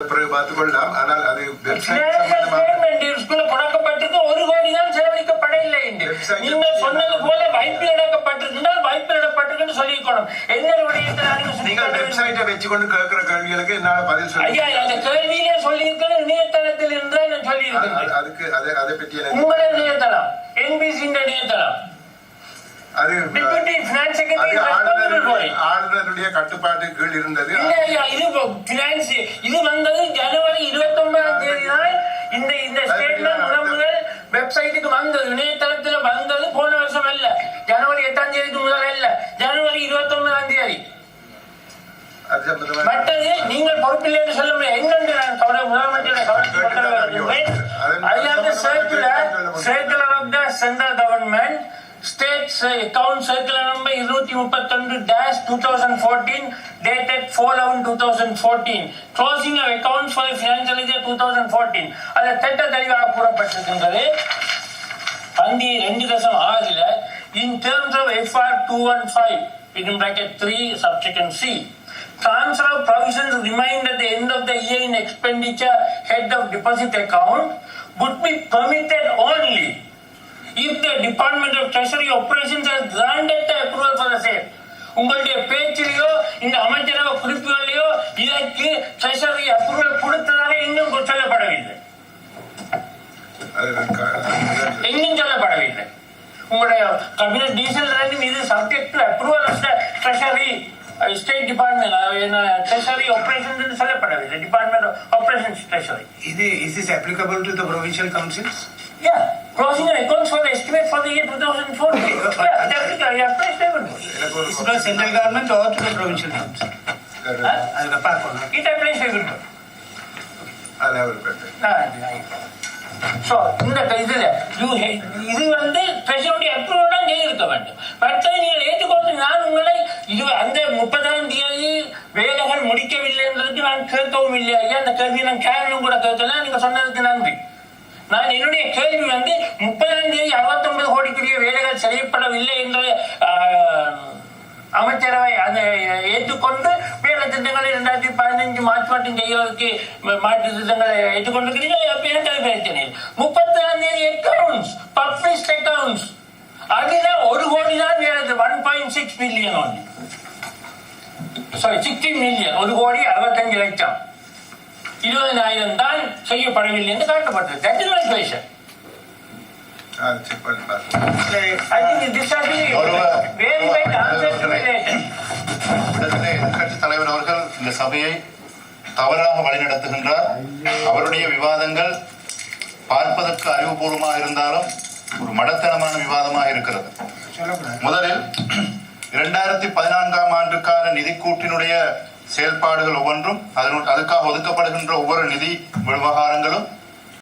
பிறகு பார்த்துக் கொள்ளலாம் ஆனால் அது ஒரு கோடி தான் செலவழிக்கப்படவில்லை என்று. நீங்கள் சொன்னது போல வைப்பில் இடக்கப்பட்டிருந்தால் வைப்பில் இடப்பட்டிருக்குன்னு சொல்லியிருக்கணும். என்ன விடயத்தில் நீங்கள்? வெப்சைட்டை வச்சுக்கொண்டு கேட்கிற கேள்விகளுக்கு என்னால பதில் சொல்ல ஐயா அந்த கேள்வியிலே சொல்லியிருக்கணும் இணையதளத்தில் இருந்தா நான் சொல்லியிருக்கிறேன் அதுக்கு அதை அதை பற்றி எனக்கு உங்களோட இணையதளம் என்பிசி இணையதளம். அது ஆளுநருடைய கட்டுப்பாட்டு கீழ் இருந்தது. இது பினான்ஸ் இது வந்தது ஜனவரி இருபத்தி ஒன்பதாம் தேதி தான் இந்த இந்த ஸ்டேட்மெண்ட் முதல் வெப்சைட்டுக்கு வந்தது. இணையதளத்துல வந்தது போன வருஷம் அல்ல. ஜனவரி எட்டாம் தேதிக்கு முதல் அல்ல. ஜனவரி இருபத்தி ஒன்பதாம் தேதி மற்றது நீங்கள் பொறுப்பில்லை என்று சொல்ல முடியாது. என்னென்று நான் கவலை முதலமைச்சரை I have the circular, circular of the central government, states uh, account circular number இருநூத்தி முப்பத்தொன்று dash 2014 dated 4/11/2014 closing of accounts for the financial year 2014 அது திட்ட தெளிவாக கூறப்பட்டிருக்கின்றது பந்தி ரெண்டு தசம் ஆறுல in terms of FR 215 within bracket 3 subsection C transfer of provisions remained at the end of the year in expenditure head of deposit account would be permitted only Treasury Operations has granted the approval for the same. உங்களுடைய பேச்சிலேயோ இந்த அமைச்சரவை குறிப்புகளிலேயோ இதற்கு treasury approval கொடுத்ததாக இன்னும் சொல்லப்படவில்லை. எங்கும் சொல்லப்படவில்லை. உங்களுடைய கபினட் டீசல் ரேங்கும் இது subject to approval of the treasury state department treasury operation சொல்லப்படவில்லை. Department operations treasury Is, it- is this applicable to the provincial councils? Yeah, closing of accounts for the estimate for the year 2014. Yeah, definitely, I applies to everyone. எனக்கு ஒரு It's not central government or to the provincial council? Huh? அதுக்கு apart பண்ணலாம். It applies to everyone. அது அவர் பெற்று so இந்த இதுல you ha- இது வந்து பிரசிடனுடைய அப்ரூவல் தான் இருக்க வேண்டும் மற்ற நீங்கள் ஏற்றுக்கொண்டு நான் உங்களை இது அந்த முப்பதாம் தேதி வேலைகள் முடிக்கவில்லை என்றதுக்கு நான் கேட்கவும் இல்லை ஐயா அந்த கேள்வி நான் காரணம் கூட கேட்கல நீங்க சொன்னதுக்கு நன்றி நான் என்னுடைய கேள்வி வந்து முப்பதாம் தேதி அறுபத்தி ஒன்பது கோடிக்குரிய வேலைகள் செய்யப்படவில்லை என்று அமைச்சரவை அதை ஏற்றுக்கொண்டு வேலை திட்டங்களை இரண்டாயிரத்தி பதினஞ்சு மார்ச் மட்டும் செய்வதற்கு மாற்று திட்டங்களை ஏற்றுக்கொண்டிருக்கிறீர்கள். அப்ப எனக்கு பிரச்சனை முப்பத்தாம் தேதி அக்கௌண்ட்ஸ் பப்ளிஷ்ட் அக்கௌண்ட்ஸ் அதுல ஒரு கோடி தான் வேலை. ஒன் பாயிண்ட் சிக்ஸ் மில்லியன் ஒன்று சாரி சிக்ஸ்டி மில்லியன் ஒரு கோடி அறுபத்தஞ்சு லட்சம். இருபதனாயிரம் தான் செய்யப்படவில்லை என்று காட்டப்பட்டது தலைவர் அவர்கள் இந்த சபையை தவறாக வழிநடத்துகின்றார். அவருடைய விவாதங்கள் பார்ப்பதற்கு அறிவுபூர்வமாக இருந்தாலும் ஒரு மடத்தனமான விவாதமாக இருக்கிறது. முதலில் இரண்டாயிரத்தி பதினான்காம் ஆண்டுக்கான நிதிக்கூட்டினுடைய செயல்பாடுகள் ஒவ்வொன்றும் அதனு அதுக்காக ஒதுக்கப்படுகின்ற ஒவ்வொரு நிதி விவகாரங்களும்